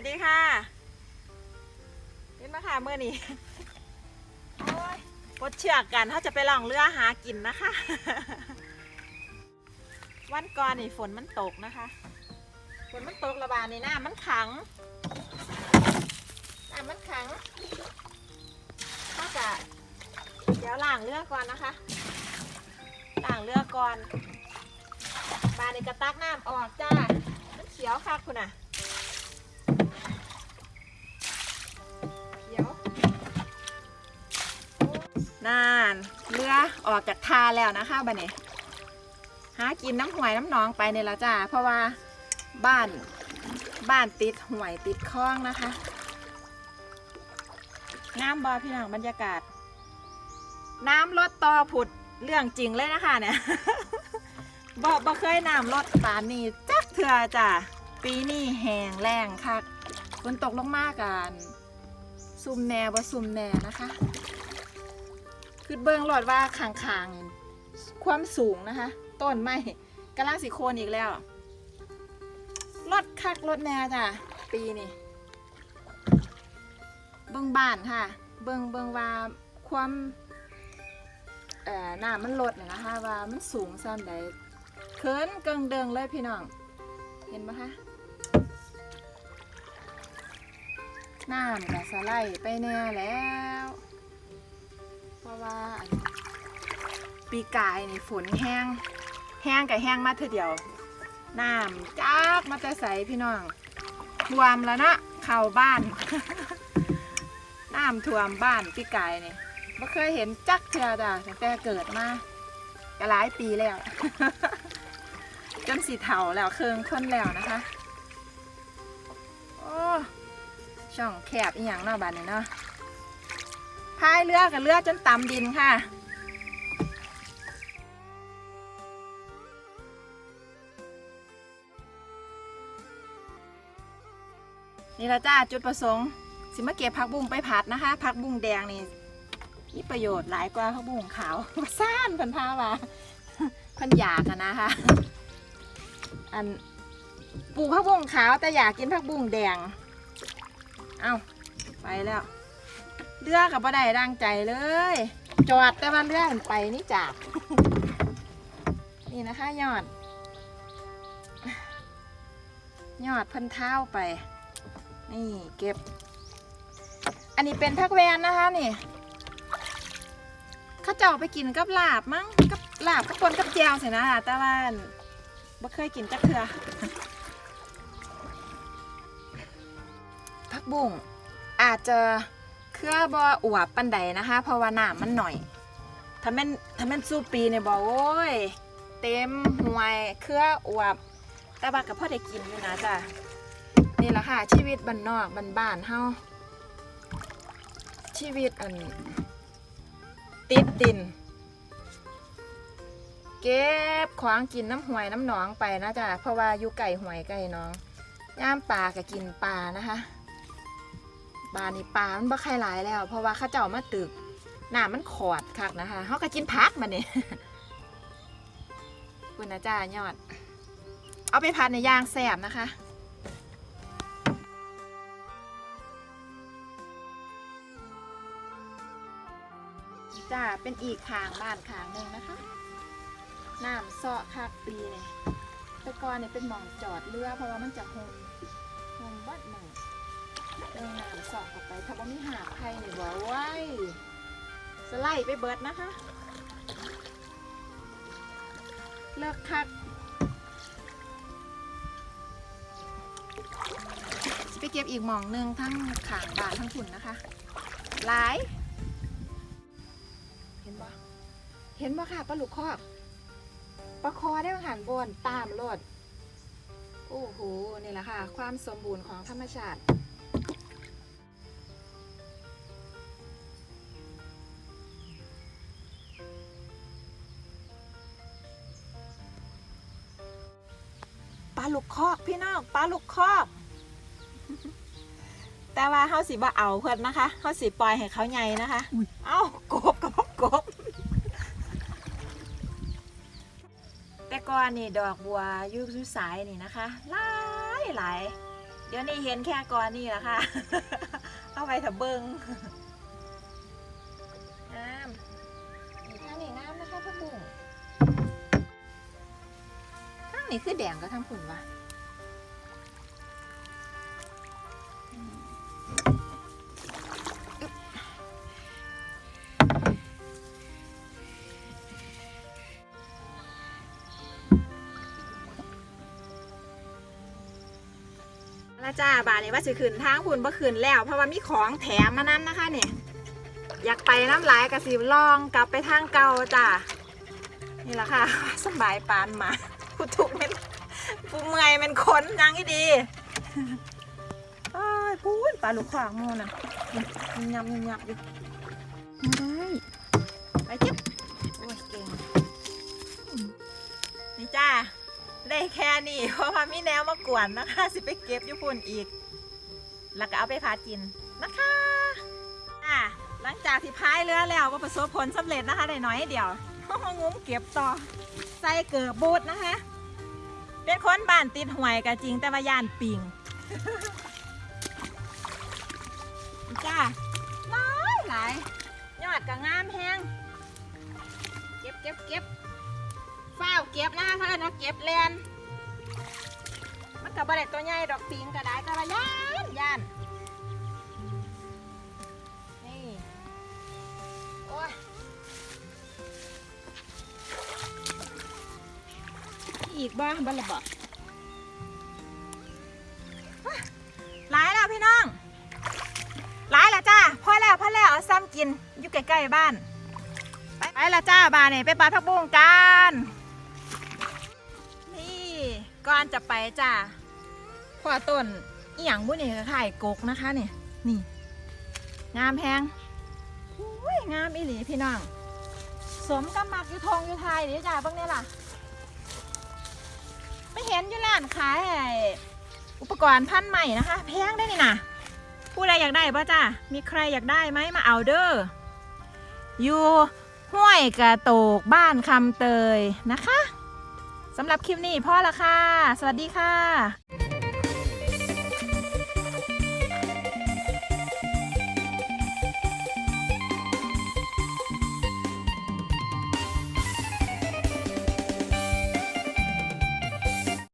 วัสดีค่ะเห็นไหมค่ะเมื่อนี้โอ้ยปดเชือกกันถ้าจะไปล่องเรือหากินนะคะ วันก่อนนี่ฝนมันตกนะคะ ฝนมันตกระบาดในน้ำมันขังน้ำมันขังถ้ากะเดี๋ยวล้างเรือก่อนนะคะล้างเรือก่อนบาในกระตักน้ำออกจ้ามันเขียวค่ะคุณอะ นานเรือออกจากทาแล้วนะคะบันนี้หากินน้ำหวยน้ำหนองไปเนี่ยละจ้าเพราะว่าบ้านบ้านติดห่วยติดคลองนะคะงามบอพี่น้องบรรยากาศ น้ำลดต่อผุดเรื่องจริงเลยนะคะเนี่ยบ่บ่เคยน้ำลดปานนี้จักเถื่อจ้ะปีนี้แห้งแรงคักฝนตกลงมากกันซุ่มแหน่บ่ซุ่มแหน่นะคะ คือเบิ่งรอดว่าขางๆนี่ความสูงนะคะ ต้นไม้กำลังสิโคนอีกแล้วรถคักรถแน่จ้ะปีนี้เบิ่งบ้านค่ะ เบิ่งเบิ่งว่าความเอ่อน้ำมันลดนะนะคะว่ามันสูงซ้ำใดเขินเกิงเดิงเลยพี่น้อง เห็นไหมคะน้ำกับสไลด์ไปแน่แล้ว ราะว่าอันปีกายนี่ฝนแห้ง แห้งกับแห้งมาเธอเดียวน้ำจาก มาแต่ใสพี่น้องท่วมแล้วนะเข้าบ้านน้ำท่วมบ้านปีกายนี่ไม่เคยเห็นจักเทือจ้ะตั้งแต่เกิดมาก็หลายปีแล้วจนสีเถาแล้วเคืองคนแล้วนะคะโอ้ช่องแคบอีหยังเนาะบ้านนี้เนาะ พายเรือกับเรือจนต่ำดินค่ะนี่ละจ้าจุดประสงค์ สิมาเก็บผักบุ้งไปผัดนะคะผักบุ้งแดงนี่มีประโยชน์หลายกว่าผักบุ้งขาวซ่านพันพาว่าพันอยากอะนะคะอันปลูกผักบุ้งขาวแต่อยากกินผักบุ้งแดง เอาไปแล้ว เรือกับบ่ได้ดังใจเลย จอดแต่ว่าเรือมันไปนี่จาก นี่นะคะยอด ยอดเพันเท้าไป นี่เก็บ อันนี้เป็นพักแวนนะคะนี่เข้าเจ้าไปกินกับลาบมั้งกับลาบกับปนกับแจวสินะแต่ว่าบ่เคยกินจักเทือพักบุ้งอาจจะ เครือบ่อวบปันใดนะคะ เพราะว่าน้ำมันหน่อย ถ้าแม่นถ้าแม่นสู้ปีเนี่ยบอโอ้ย เต็มห่วยเครืออวบแต่ว่ากับพ่อได้กินอยู่นะจ้ะนี่แหละค่ะชีวิตบ้านนอกบ้านบ้านเฮาชีวิตอันติดดิน เก็บขวางกินน้ำหวยน้ำหนองไปนะจ๊ะเพราะว่าอยู่ไก่หวยไก่น้องย่ามปลาก็กินปลานะคะ ปลานี่ปลามันบ่ใครหลายแล้ว เพราะว่าข้าเจ้ามาตึกหน้ามันขอดคักนะคะเขาก็กินพักมันนี่คุณนะจ้ายอด เอาไปพัดในย่างแสบนะคะจ้าเป็นอีกขางบ้านขางหนึ่งนะคะน้ำเสาะคักปีเนี่ยแต่ก่อนเนี่ยเป็นหมองจอดเรือเพราะว่ามันจะหงหงบัดหมอง เดินน้ำเสาะออกไป ถ้าว่ามีหาใครเนี่ยบอกไว้สไลด์ไปเบิดนะคะ เลิกคักสิไปเก็บอีกหม่องหนึ่งทั้งขางบานทั้งขุนนะคะ หลาย เห็นบ่เห็นบ่ค่ะปลาหลูกคอกปลาคอได้หันบนตามรถโอ้โห นี่แหละค่ะ ความสมบูรณ์ของธรรมชาติ ลาลูกคอกพี่น้องปลาลูกคอก แต่ว่าเขาสิบ่เอาเพิ่นนะคะเขาสิปล่อยให้เขาใหญ่นะคะ เอ้ากบกับกบ แต่ก่อนนี่ดอกบัวอยุยุสายนี่นะคะหลายหลายเดี๋ยวนี้เห็นแค่ก่อนนี่แหละค่ะ เอาไปเถอะเบิงง นี้คือแดงก็ทั้งผุนวะล้วจ้าบาทนี้ว่าสิขืนทางผุนบ่ขืนแล้ว เพราะว่ามีของแถมมานั่นนะคะเนี่ยอยากไปน้ำลายกระสีลองกลับไปทางเก่าจ้ะนี่แหละค่ะสบายปานมา ผู้ถูกเป็นผู้เมื่อยเป็นคนยังอีดีโอ้ยพูดปลาลูกขวางโมน่ะยำยำยำยำอยู่ไม่ได้ไปจิ๊บโอ้ยเก่งนี่จ้าได้แค่นี้เพราะว่ามีแนวมากวนนะคะ สิไปเก็บญี่ปุ่นอีก แล้วก็เอาไปพาจินนะคะอะหลังจากที่พายเรือแล้วก็ประสบผลสำเร็จนะคะได้น้อยเดียวงุ้มเก็บต่อใส่เกิดบูดนะคะ เป็นคนบ้านติดหวยก็จริงแต่ว่าย่านปิงจ้าหลายหลายยอดก็งามแฮงเก็บเก็บเก็บฝ้าวเก็บนะคะเพื่อนนะเก็บแลนมันกับบะเด็ตัวใหญ่ดอกปิงก็ได้ก็ว่าย่าย่าน กบ้างบ้านละบอกหลายแล้วพี่น้อง หลายแล้วจ้าพอแล้วพอแล้วเอาซ้ำกินอยู่ใกล้ๆบ้าน ไปไปแล้วจ้าบ้านนี่ไปปลาดผักบุ้งกันนี่ก่อนจะไปจ้าพ่อต้นอีหยังบุ้นี่ขายกกนะคะเนี่ยนี่งามแพงอุ้ยงามอีหลีพี่น้อง สมกับมักอยู่ทงอยู่ไทยเดี๋ยวจ้าเบ้างเนี่ยล่ะ ไม่เห็นอยู่ร้านขายอุปกรณ์พันใหม่นะคะแพงได้นี่นะผู้ใดอยากได้ป่ะจ้ามีใครอยากได้ไหมมาเอาเด้ออยู่ห้วยกระโตกบ้านคำเตยนะคะสำหรับคลิปนี้พ่อละค่ะ สวัสดีค่ะ